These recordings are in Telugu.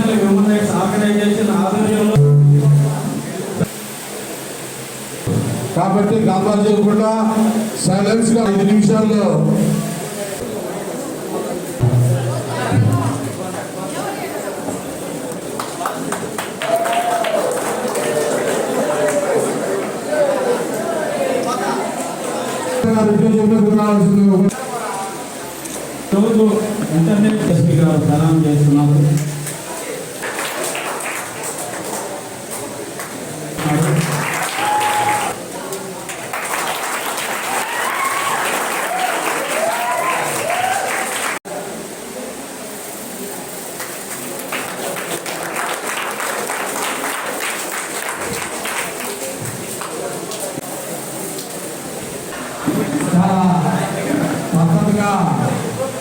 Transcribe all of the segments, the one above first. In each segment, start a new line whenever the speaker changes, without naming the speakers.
హ్యూమన్ రైట్స్ ఆర్గనైజేషన్ ఆధ్వర్యంలో
కాబట్టి గందరగోళం చేయకుండా సైలెన్స్గా ఐదు నిమిషాల్లో
రోజు ఇంటర్నెట్ గారు ప్రదానం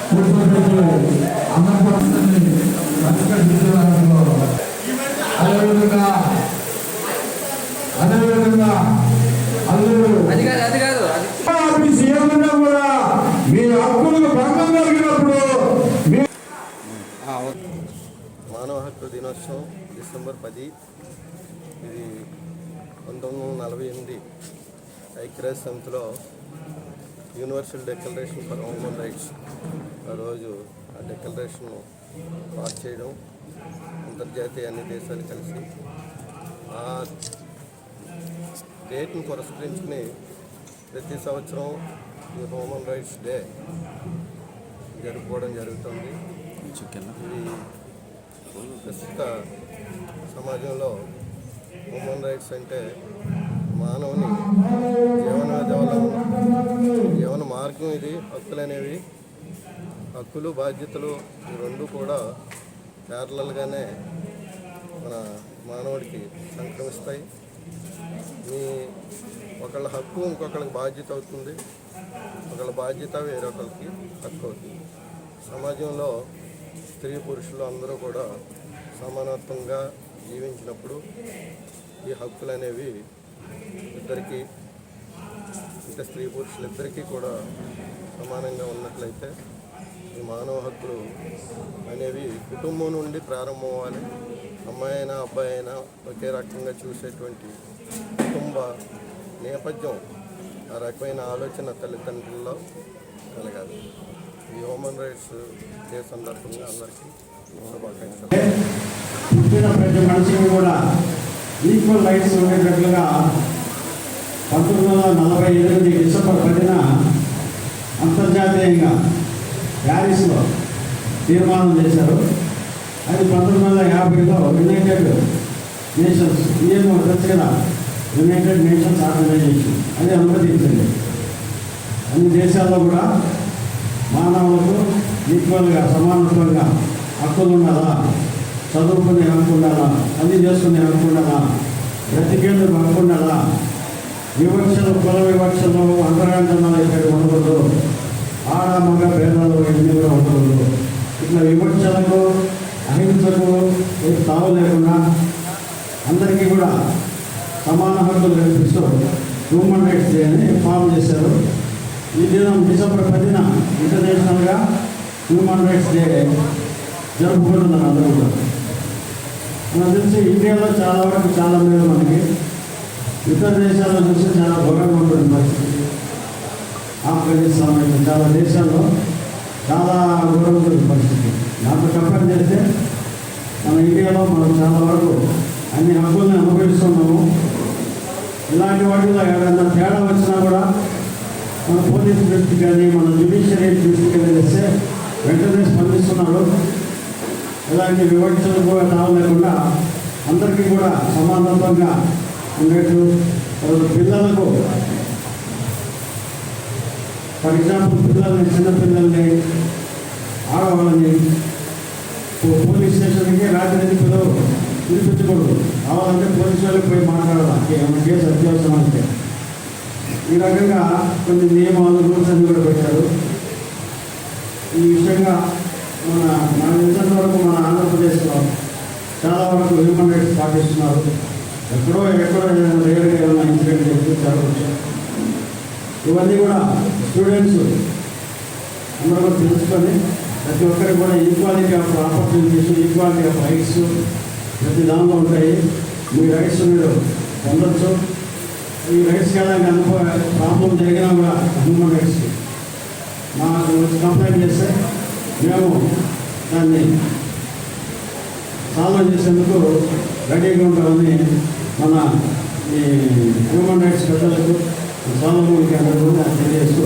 కూర్చోబెట్టి అందరూ కూడా అందరినీ మంచిగా తీసుకురావడంలో అదేవిధంగా అదేవిధంగా అల్లుడు
అది కాదు అది కాదు అది
ఆఫీస్ ఏమన్నా కూడా మీ హక్కులకు భంగం కలిగినప్పుడు మీ
మానవ హక్కు దినోత్సవం డిసెంబర్ పది. ఇది పంతొమ్మిది వందల నలభై ఎనిమిది ఐక్యరాజ్య సమితిలో universal declaration for human rights రోజు ఆ డెక్లరేషన్ పాస్ చేయడం అంతర్జాతీయ అన్ని దేశాలు కలిసి ఆ డేట్ను పురస్కరించుకుని ప్రతి సంవత్సరం ఈ హ్యూమన్ రైట్స్ డే జరుపుకోవడం జరుగుతుంది. ఇది ప్రస్తుత సమాజంలో హ్యూమన్ రైట్స్ అంటే మానవుని జీవన విధానం జీవన మార్గం ఇది హక్కులు అనేవి హక్కులు బాధ్యతలు ఈ రెండు కూడా ప్యారలల్గానే మన మానవుడికి సంక్రమిస్తాయి. మీ ఒకళ్ళ హక్కు ఇంకొకళ్ళకి బాధ్యత అవుతుంది. ఒకళ్ళ బాధ్యత వేరొకరికి హక్కు అవుతుంది. సమాజంలో స్త్రీ పురుషులు అందరూ కూడా సమానత్వంగా జీవించినప్పుడు ఈ హక్కులు అనేవి ఇద్దరికి అంటే స్త్రీ పురుషులు ఇద్దరికీ కూడా సమానంగా ఉన్నట్లయితే ఈ మానవ హక్కులు అనేవి కుటుంబం నుండి ప్రారంభం అవ్వాలి అమ్మాయి అయినా అబ్బాయి అయినా ఒకే రకంగా చూసేటువంటి కుటుంబ నేపథ్యం ఆ రకమైన ఆలోచన తల్లిదండ్రుల్లో కలగాలి. ఈ హ్యూమన్ రైట్స్ డే సందర్భంగా అందరికీ శుభాకాంక్షలు.
కూడా ఈక్వల్ రైట్స్ ఉండేటట్లుగా పంతొమ్మిది వందల నలభై ఎనిమిది డిసెంబర్ పదిన అంతర్జాతీయంగా ప్యారిస్లో తీర్మానం చేశారు. అది పంతొమ్మిది వందల యాభైలో యునైటెడ్ నేషన్స్ ఈఎం తెలుసు యునైటెడ్ నేషన్స్ ఆర్గనైజేషన్ అది అనుమతించింది. అన్ని దేశాల్లో కూడా మానవులకు ఈక్వల్గా సమానత్వంగా హక్కులు ఉండాలా? చదువుకునే హక్కు ఉండాలా? అన్ని చేసుకునే హక్కు ఉండాలా? బ్రతికేందుకు హక్కు ఉండాలా? వివక్షలు కుల వివక్షలు అంతరాంతనాలు ఇక్కడ ఉండకూడదు ఆడ మగ భేదాలు ఇవన్నీ కూడా ఉండకూడదు. ఇట్లా విమర్శలకు అహింసకు తావు లేకుండా అందరికీ కూడా సమాన హక్కులు కల్పిస్తూ హ్యూమన్ రైట్స్ డే అని ఫామ్ చేశారు. ఈ దినం డిసెంబర్ పదిన ఇంటర్నేషనల్గా హ్యూమన్ రైట్స్ డే జరుపుకుంటున్నారు అందరూ కూడా. నాకు తెలిసి ఇండియాలో చాలా వరకు చాలా మేలు మనకి. ఇతర దేశాల్లో చూసి చాలా ఘోరంగా ఉంటుంది పరిస్థితి. ఆఫ్ఘనిస్తాన్ చాలా దేశాల్లో చాలా ఘోరంగా పరిస్థితి. దాంతో కంపేర్ చేస్తే మన ఇండియాలో మనం చాలా వరకు అన్ని హక్కుల్ని అనుభవిస్తున్నాము. ఇలాంటి వాటిలో ఏదైనా తేడా వచ్చినా కూడా మన పోలీస్ దృష్టి కానీ మన జ్యుడిషియరీ దృష్టి కానీ తెస్తే వెంటనే స్పందిస్తున్నాడు. ఇలాంటి వివక్షలు కూడా తావు లేకుండా అందరికీ కూడా సమానత్వంగా ఉండేట్టు. పిల్లలకు ఫర్ ఎగ్జాంపుల్ పిల్లల్ని చిన్నపిల్లల్ని ఆడవాళ్ళని పోలీస్ స్టేషన్కి రాత్రి పిల్లలు పిలిపించకూడదు. కావాలంటే పోలీసు వాళ్ళకి పోయి మాట్లాడాలి. ఏమైనా కేసు అత్యవసరం అంటే. ఈ రకంగా కొన్ని నియమాలు రూల్స్ అన్ని కూడా పెట్టారు. ఈ విషయంగా మన మన తెలిసినంత వరకు మన ఆంధ్రప్రదేశ్లో చాలా వరకు హ్యూమన్ రైట్స్ పాటిస్తున్నారు. ఎక్కడో ఎక్కడో ఏదైనా రేరుగా ఏమైనా ఇన్సిడెంట్ చేసి ఇవన్నీ కూడా స్టూడెంట్స్ అందరూ కూడా తెలుసుకొని ప్రతి ఒక్కరికి కూడా equality of opportunities equality of rights ప్రతి దానిలో ఉంటాయి. మీ రైట్స్ మీరు పొందొచ్చు. ఈ రైట్స్ వెళ్ళడానికి అనుకో ప్రాబ్లం జరిగినా కూడా హ్యూమన్ రైట్స్ మాకు కంప్లైంట్ చేస్తే మేము దాన్ని సాల్వ్ చేసేందుకు రెడీగా ఉంటామని మన ఈ హ్యూమన్ రైట్స్ పెద్దలకు సాల్వ్ అందరికీ తెలియజేస్తూ